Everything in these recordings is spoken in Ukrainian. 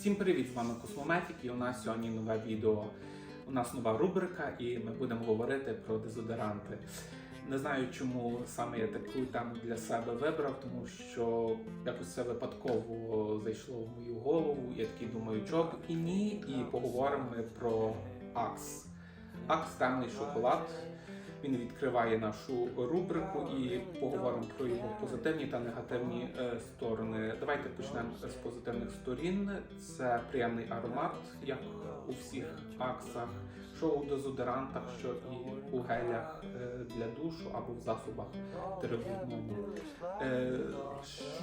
Всім привіт! З вами Космометік і у нас сьогодні нове відео. У нас нова рубрика, і ми будемо говорити про дезодоранти. Не знаю, чому саме я таку тему для себе вибрав, тому що якось це випадково зайшло в мою голову. Я такий думаю, чого б і ні, і поговоримо ми про Акс. Акс темний шоколад. Він відкриває нашу рубрику і поговоримо про його позитивні та негативні е, сторони. Давайте почнемо з позитивних сторін. Це приємний аромат, як у всіх аксах, що у дезодорантах, що і у гелях е, для душу або в засобах терапевтному. Е,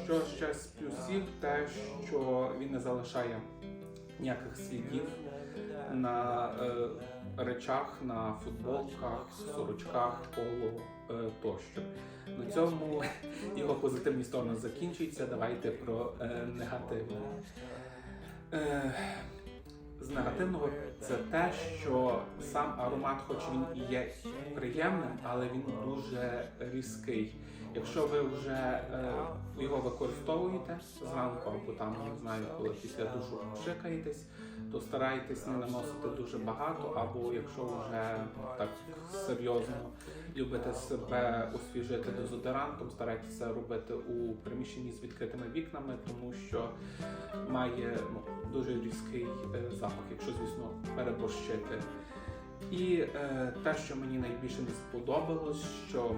Що ще з плюсів, те, що він не залишає ніяких слідів на е, речах, на футболках, сорочках, поло е, тощо. На цьому його позитивні сторони закінчуються. Давайте про е, негативне. Е, з негативного це те, що сам аромат, хоч він і є приємним, але він дуже різкий. Якщо ви вже е, його використовуєте зранку або там не знаю, коли після душу пшикаєтесь, то старайтесь не наносити дуже багато, або якщо вже так серйозно любите себе освіжити дезодорантом, старайтеся робити у приміщенні з відкритими вікнами, тому що має ну, дуже різкий е, запах, якщо звісно переборщити. І е, те, що мені найбільше не сподобалось, що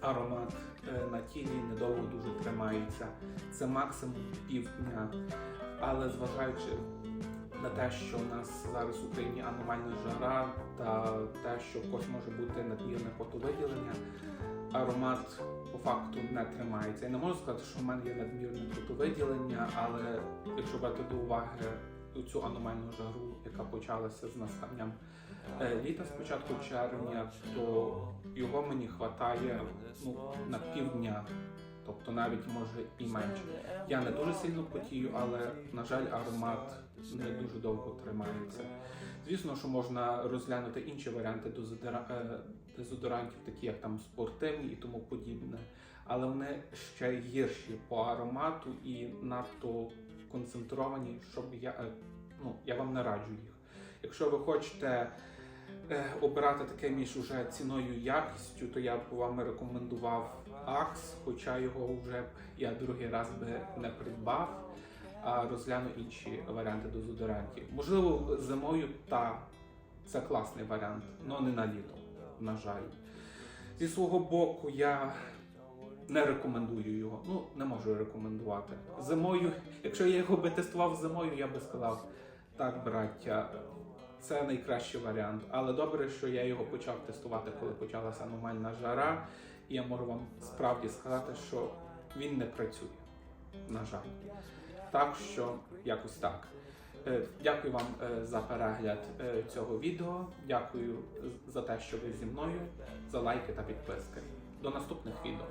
аромат е, на тілі недовго дуже тримається. Це максимум півдня. Але зважаючи на те, що у нас зараз в Україні аномальна жара та те, що когось може бути надмірне потовиділення, аромат по факту не тримається. Я не можу сказати, що в мене є надмірне потовиділення, але якщо брати до уваги цю аномальну жару, яка почалася з настанням е, літа з початку червня, то його мені вистачає ну, на півдня. Тобто навіть може і менше. Я не дуже сильно потію, але на жаль, аромат не дуже довго тримається. Звісно, що можна розглянути інші варіанти е, дезодорантів, такі як там спортивні і тому подібне, але вони ще гірші по аромату і надто концентровані, щоб я е, ну я вам не раджу їх. Якщо ви хочете е, обирати таке між уже ціною і якістю, то я б вам рекомендував Акс, хоча його вже б я другий раз би не придбав, а розгляну інші варіанти дезодорантів. Можливо, зимою та це класний варіант, але не на літо, на жаль. Зі свого боку, я не рекомендую його. Ну, не можу рекомендувати. Зимою, якщо я його би тестував зимою, я би сказав, так, браття, це найкращий варіант. Але добре, що я його почав тестувати, коли почалася аномальна жара. І я можу вам справді сказати, що він не працює. На жаль. Так що якось так. Е, Дякую вам е, за перегляд е, цього відео. Дякую за те, що ви зі мною, за лайки та підписки. До наступних відео.